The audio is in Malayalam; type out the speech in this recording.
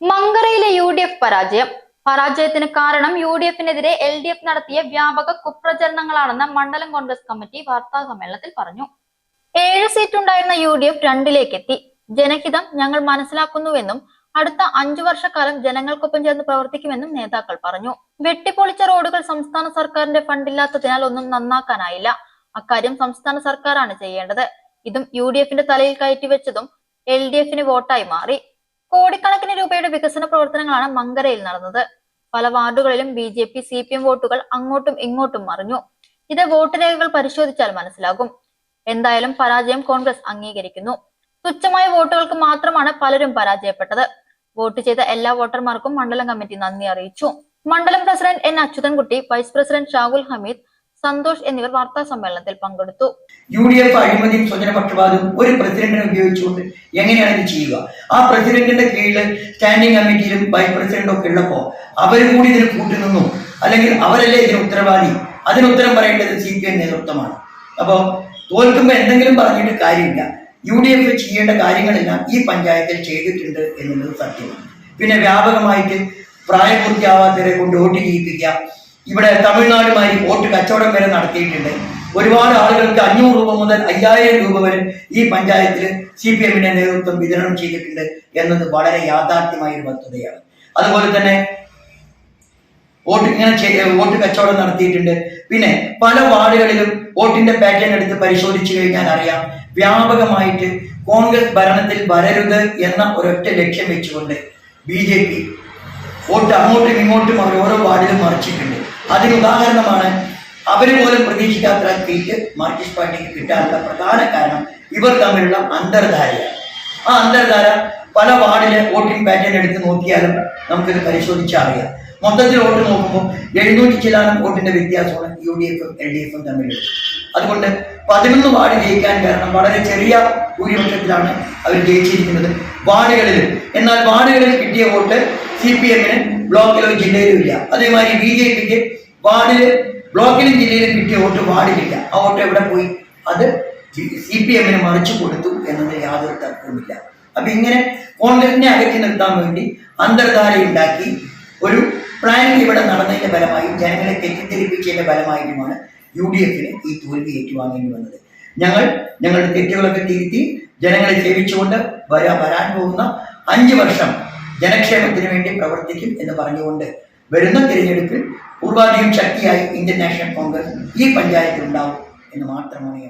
മങ്കറയിലെ യു ഡി എഫ് പരാജയം. പരാജയത്തിന് കാരണം യു ഡി എഫിനെതിരെ എൽ ഡി എഫ് നടത്തിയ വ്യാപക കുപ്രചരണങ്ങളാണെന്ന് മണ്ഡലം കോൺഗ്രസ് കമ്മിറ്റി വാർത്താ സമ്മേളനത്തിൽ പറഞ്ഞു. ഏഴ് സീറ്റ് ഉണ്ടായിരുന്ന യു ഡി എഫ് രണ്ടിലേക്ക് എത്തി ജനഹിതം ഞങ്ങൾ മനസ്സിലാക്കുന്നുവെന്നും അടുത്ത അഞ്ചു വർഷക്കാലം ജനങ്ങൾക്കൊപ്പം ചേർന്ന് പ്രവർത്തിക്കുമെന്നും നേതാക്കൾ പറഞ്ഞു. വെട്ടിപ്പൊളിച്ച റോഡുകൾ സംസ്ഥാന സർക്കാരിന്റെ ഫണ്ടില്ലാത്തതിനാൽ ഒന്നും നന്നാക്കാനായില്ല. അക്കാര്യം സംസ്ഥാന സർക്കാരാണ് ചെയ്യേണ്ടത്. ഇതും യു ഡി എഫിന്റെ തലയിൽ കയറ്റിവെച്ചതും എൽ ഡി എഫിന് വോട്ടായി മാറി. കോടിക്കണക്കിന് രൂപയുടെ വികസന പ്രവർത്തനങ്ങളാണ് മങ്കരയിൽ നടന്നത്. പല വാർഡുകളിലും B J P C P M വോട്ടുകൾ അങ്ങോട്ടും ഇങ്ങോട്ടും മറിഞ്ഞു. ഇത് വോട്ട് രേഖകൾ പരിശോധിച്ചാൽ മനസ്സിലാകും. എന്തായാലും പരാജയം കോൺഗ്രസ് അംഗീകരിക്കുന്നു. തുച്ഛമായ വോട്ടുകൾക്ക് മാത്രമാണ് പലരും പരാജയപ്പെട്ടത്. വോട്ട് ചെയ്ത എല്ലാ വോട്ടർമാർക്കും മണ്ഡലം കമ്മിറ്റി നന്ദി അറിയിച്ചു. മണ്ഡലം president N Achuthankutty vice president Shahul Hameed Santhosh എന്നിവർ വാർത്താ സമ്മേളനത്തിൽ പങ്കെടുത്തു. യു ഡി എഫ് അഴിമതിയും സ്വജനപക്ഷപാതവും ഒരു പ്രസിഡന്റിനെ ഉപയോഗിച്ചുകൊണ്ട് എങ്ങനെയാണ് ഇത് ചെയ്യുക? ആ പ്രസിഡന്റിന്റെ കീഴിൽ സ്റ്റാൻഡിംഗ് കമ്മിറ്റിയിലും വൈസ് പ്രസിഡന്റും ഒക്കെ ഉള്ളപ്പോ അവരും കൂടി ഇതിന് കൂട്ടുനിന്നു അല്ലെങ്കിൽ അവരല്ലേ ഇതിന് ഉത്തരവാദി? അതിന് ഉത്തരം പറയേണ്ടത് സി പി എം നേതൃത്വമാണ്. അപ്പോ തോൽക്കുമ്പോൾ എന്തെങ്കിലും പറഞ്ഞിട്ട് കാര്യമില്ല. യു ഡി എഫ് ചെയ്യേണ്ട കാര്യങ്ങളെല്ലാം ഈ പഞ്ചായത്തിൽ ചെയ്തിട്ടുണ്ട് എന്നുള്ളത് സത്യമാണ്. പിന്നെ വ്യാപകമായിട്ട് പ്രായപൂർത്തിയാവാത്തവരെ കൊണ്ട് വോട്ട് ചെയ്യിപ്പിക്കുക ഇവിടെ തമിഴ്നാടുമായി വോട്ട് കച്ചവടം വരെ നടത്തിയിട്ടുണ്ട്. ഒരുപാട് ആളുകൾക്ക് അഞ്ഞൂറ് രൂപ മുതൽ അയ്യായിരം രൂപ വരെ ഈ പഞ്ചായത്തിൽ സി പി എമ്മിന്റെ നേതൃത്വം വിതരണം ചെയ്തിട്ടുണ്ട് എന്നത് വളരെ യാഥാർത്ഥ്യമായ ഒരു വസ്തുതയാണ്. അതുപോലെ തന്നെ വോട്ട് ഇങ്ങനെ വോട്ട് കച്ചവടം നടത്തിയിട്ടുണ്ട്. പിന്നെ പല വാർഡുകളിലും വോട്ടിന്റെ പാറ്റേൺ എടുത്ത് പരിശോധിച്ചു കഴിഞ്ഞാൽ അറിയാം വ്യാപകമായിട്ട് കോൺഗ്രസ് ഭരണത്തിൽ വരരുത് എന്ന ഒരൊറ്റ ലക്ഷ്യം വെച്ചുകൊണ്ട് ബി ജെ പി വോട്ട് അങ്ങോട്ടും ഇങ്ങോട്ടും അവർ ഓരോ വാർഡിലും മറിച്ചിട്ടുണ്ട്. അതിന് ഉദാഹരണമാണ് അവർ പോലും പ്രതീക്ഷിക്കാത്ത സീറ്റ് മാർക്സിസ്റ്റ് പാർട്ടിക്ക് കിട്ടാനുള്ള പ്രധാന കാരണം ഇവർ തമ്മിലുള്ള അന്തർധാരയാണ്. ആ അന്തർധാര പല വാർഡിലെ വോട്ടിംഗ് പാറ്റേൺ എടുത്ത് നോക്കിയാലും നമുക്കിത് പരിശോധിച്ചാൽ അറിയാം മൊത്തത്തിൽ വോട്ട് നോക്കുമ്പോൾ എഴുന്നൂറ്റി ചിലാനം വോട്ടിന്റെ വ്യത്യാസമാണ് യു ഡി എഫും എൽ ഡി എഫും തമ്മിലുള്ളത്. അതുകൊണ്ട് പതിനൊന്ന് വാർഡ് ജയിക്കാൻ കാരണം വളരെ ചെറിയ ഭൂരിപക്ഷത്തിലാണ് അവർ ജയിച്ചിരിക്കുന്നത് വാർഡുകളിൽ എന്നാൽ വാർഡുകളിൽ കിട്ടിയ വോട്ട് സി പി എമ്മിന് ബ്ലോക്കിലോ ജില്ലയിലും ഇല്ല അതേമാതിരി ബി ജെ പിക്ക് വാർഡിൽ ബ്ലോക്കിലും ജില്ലയിലും കിട്ടിയ വോട്ട് വാർഡിലില്ല. ആ വോട്ട് എവിടെ പോയി? അത് സി പി എമ്മിന് മറിച്ചു കൊടുത്തു എന്നത് യാതൊരു തർക്കവുമില്ല. അപ്പൊ ഇങ്ങനെ കോൺഗ്രസിനെ അകറ്റി നിർത്താൻ വേണ്ടി അന്തർധാര ഉണ്ടാക്കി ഒരു പ്ലാനിംഗ് ഇവിടെ നടന്നതിന്റെ ഫലമായും ജനങ്ങളെ തെറ്റിദ്ധരിപ്പിച്ചതിന്റെ ഫലമായിട്ടുമാണ് യു ഡി എഫിന് ഈ തോൽവി ഏറ്റുവാങ്ങേണ്ടി വന്നത്. ഞങ്ങൾ ഞങ്ങളുടെ തെറ്റുകളൊക്കെ തിരുത്തി ജനങ്ങളെ സേവിച്ചുകൊണ്ട് വരാ വരാൻ പോകുന്ന അഞ്ച് വർഷം ജനക്ഷേമത്തിന് വേണ്ടി പ്രവർത്തിക്കും എന്ന് പറഞ്ഞുകൊണ്ട് വരുന്ന തിരഞ്ഞെടുപ്പിൽ പൂർവാധികം ശക്തിയായി ഇന്ത്യൻ നാഷണൽ കോൺഗ്രസ് ഈ പഞ്ചായത്തിൽ ഉണ്ടാവും എന്ന് മാത്രമാണ്